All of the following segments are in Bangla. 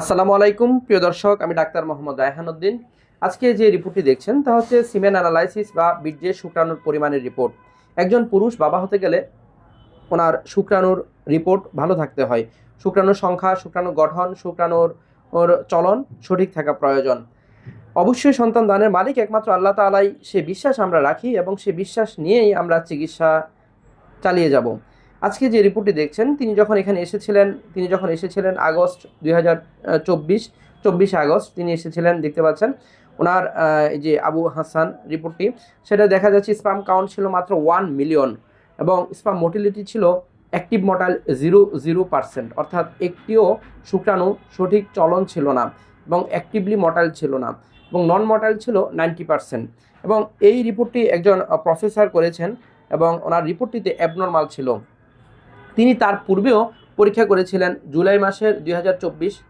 আসসালামু আলাইকুম, প্রিয় দর্শক, আমি ডাক্তার মোহাম্মদ রায়হানুদ্দিন আজকে যে রিপোর্টটি দেখছেন, তা হচ্ছে সিমেন অ্যানালাইসিস বা বীর্যের শুক্রাণুর পরিমাণের রিপোর্ট। একজন পুরুষ বাবা হতে গেলে ওনার শুক্রাণুর রিপোর্ট ভালো থাকতে হয়। শুক্রাণুর সংখ্যা, শুক্রাণুর গঠন, শুক্রাণুর ওর চলন সঠিক থাকা প্রয়োজন। অবশ্যই সন্তান দানের মালিক একমাত্র আল্লাহ তালাই সে বিশ্বাস আমরা রাখি এবং সে বিশ্বাস নিয়েই আমরা চিকিৎসা চালিয়ে যাব। আজকে যে রিপোর্টটি দেখছেন, তিনি যখন এখানে এসেছিলেন, তিনি যখন এসেছিলেন আগস্ট দুই হাজার চব্বিশ, চব্বিশে আগস্ট তিনি এসেছিলেন, দেখতে পাচ্ছেন। ওনার যে আবু হাসান রিপোর্টটি, সেটা দেখা যাচ্ছে স্পাম কাউন্ট ছিল মাত্র ওয়ান মিলিয়ন এবং স্পাম মোটিলিটি ছিল active motile zero zero percent, অর্থাৎ একটিও শুক্রাণু সঠিক চলন ছিল না এবং অ্যাক্টিভলি মর্টাল ছিল না এবং নন মর্টাল ছিল নাইনটি পার্সেন্ট এবং এই রিপোর্টটি একজন প্রফেসর করেছেন এবং ওনার রিপোর্টটিতে অ্যাবনর্মাল ছিল। তিনি তার পূর্বেও পরীক্ষা করেছিলেন। জুলাই মাসের দুই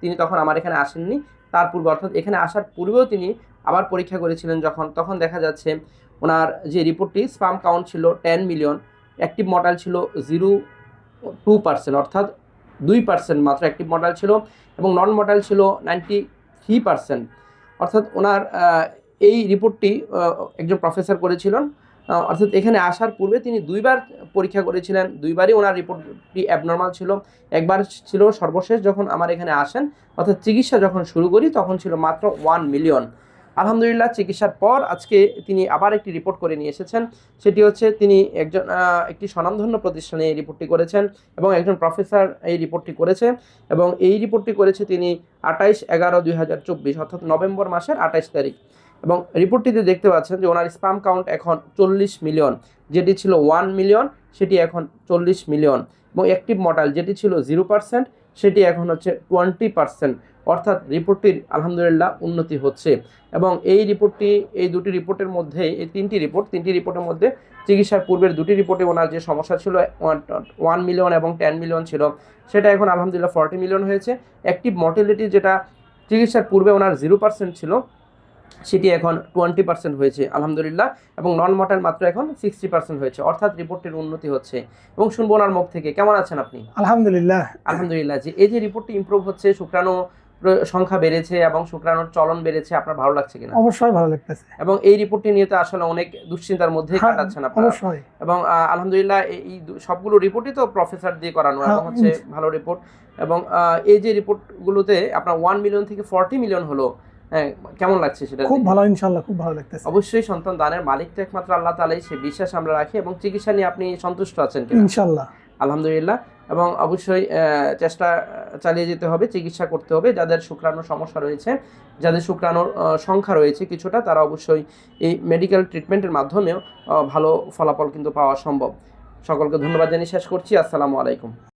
তিনি তখন আমার এখানে আসেননি। তার পূর্বে, অর্থাৎ এখানে আসার পূর্বেও তিনি আবার পরীক্ষা করেছিলেন যখন। তখন দেখা যাচ্ছে ওনার যে রিপোর্টটি, স্পাম কাউন্ট ছিল টেন মিলিয়ন, অ্যাক্টিভ মডেল ছিল জিরো টু পার্সেন্ট, অর্থাৎ দুই পার্সেন্ট মাত্র অ্যাক্টিভ মডেল ছিল এবং নন মডেল ছিল নাইনটি থ্রি পার্সেন্ট। অর্থাৎ ওনার এই রিপোর্টটি একজন প্রফেসর করেছিলেন। অর্থাৎ এখানে আসার পূর্বে তিনি দুইবার পরীক্ষা করেছিলেন, দুইবারই ওনার রিপোর্টটি অ্যাবনর্মাল ছিল। একবার ছিল সর্বশেষ যখন আমার এখানে আসেন, অর্থাৎ চিকিৎসা যখন শুরু করি তখন ছিল মাত্র ওয়ান মিলিয়ন আলহামদুলিল্লাহ, চিকিৎসার পর আজকে তিনি আবার একটি রিপোর্ট করে নিয়ে এসেছেন। সেটি হচ্ছে তিনি একজন একটি স্বনামধন্য প্রতিষ্ঠানে এই রিপোর্টটি করেছেন এবং একজন প্রফেসর এই রিপোর্টটি করেছে এবং এই রিপোর্টটি করেছে তিনি আঠাইশ এগারো দুই অর্থাৎ নভেম্বর মাসের আঠাইশ তারিখ। এবং রিপোর্টটিতে দেখতে পাচ্ছেন যে ওনার স্পাম কাউন্ট এখন চল্লিশ মিলিয়ন যেটি ছিল ওয়ান মিলিয়ন সেটি এখন চল্লিশ মিলিয়ন এবং অ্যাক্টিভ মডেল যেটি ছিল জিরো পার্সেন্ট সেটি এখন হচ্ছে টোয়েন্টি পার্সেন্ট অর্থাৎ রিপোর্টটির আলহামদুলিল্লাহ উন্নতি হচ্ছে। এবং এই রিপোর্টটি এই দুটি রিপোর্টের মধ্যে এই তিনটি রিপোর্ট তিনটি রিপোর্টের মধ্যে চিকিৎসার পূর্বের দুটি রিপোর্টে ওনার যে সমস্যা ছিল ওয়ান মিলিয়ন এবং টেন মিলিয়ন ছিল, সেটা এখন আলহামদুলিল্লাহ ফর্টি মিলিয়ন হয়েছে। অ্যাক্টিভ মর্টিলিটি যেটা চিকিৎসার পূর্বে ওনার জিরো পার্সেন্ট ছিল সেটি এখন টোয়েন্টি পার্সেন্ট হয়েছে আলহামদুলিল্লাহ। এবং নন মর্টাল মাত্র এখন সিক্সটি পার্সেন্ট হয়েছে। অর্থাৎ রিপোর্টের উন্নতি হচ্ছে। এবং শুনব ওনার মুখ থেকে। কেমন আছেন আপনি? আলহামদুলিল্লাহ। আলহামদুলিল্লাহ যে এই যে রিপোর্টটি ইমপ্রুভ হচ্ছে শুক্রাণু সংখ্যা বেড়েছে এবং শুক্রাণুর চলন বেড়েছে আপনার ভালো লাগছে কিনা? অবশ্যই ভালো লাগতেছে। এবং এই রিপোর্টটি নিয়ে তো আসলে অনেক দুশ্চিন্তার মধ্যে হ্যাঁ, কাটাচ্ছেন আপনারা। অবশ্যই। এবং আলহামদুলিল্লাহ এই- সবগুলো রিপোর্টই তো প্রফেসর দিয়ে করানো হ্যাঁ, এবং হচ্ছে ভালো রিপোর্ট এবং এই যে রিপোর্টগুলোতে আপনার ওয়ান মিলিয়ন থেকে ফর্টি মিলিয়ন হলো। কেমন লাগছে সেটা খুব ভালো ইনশাল্লাহ খুব ভালো লাগতেছে। অবশ্যই সন্তান দানের মালিক তো একমাত্র আল্লাহ তালাই সে বিশ্বাস আমরা রাখি এবং চিকিৎসা নিয়ে আপনি সন্তুষ্ট আছেন কিনা? ইনশাল্লাহ আলহামদুলিল্লাহ। এবং অবশ্যই চেষ্টা চালিয়ে যেতে হবে চিকিৎসা করতে হবে। যাদের শুক্রাণুর সমস্যা রয়েছে যাদের শুক্রাণুর সংখ্যা রয়েছে কিছুটা তারা অবশ্যই এই মেডিকেল ট্রিটমেন্টের মাধ্যমেও ভালো ফলাফল কিন্তু পাওয়া সম্ভব। সকলকে ধন্যবাদ জানিয়ে শেষ করছি। আসসালামু আলাইকুম।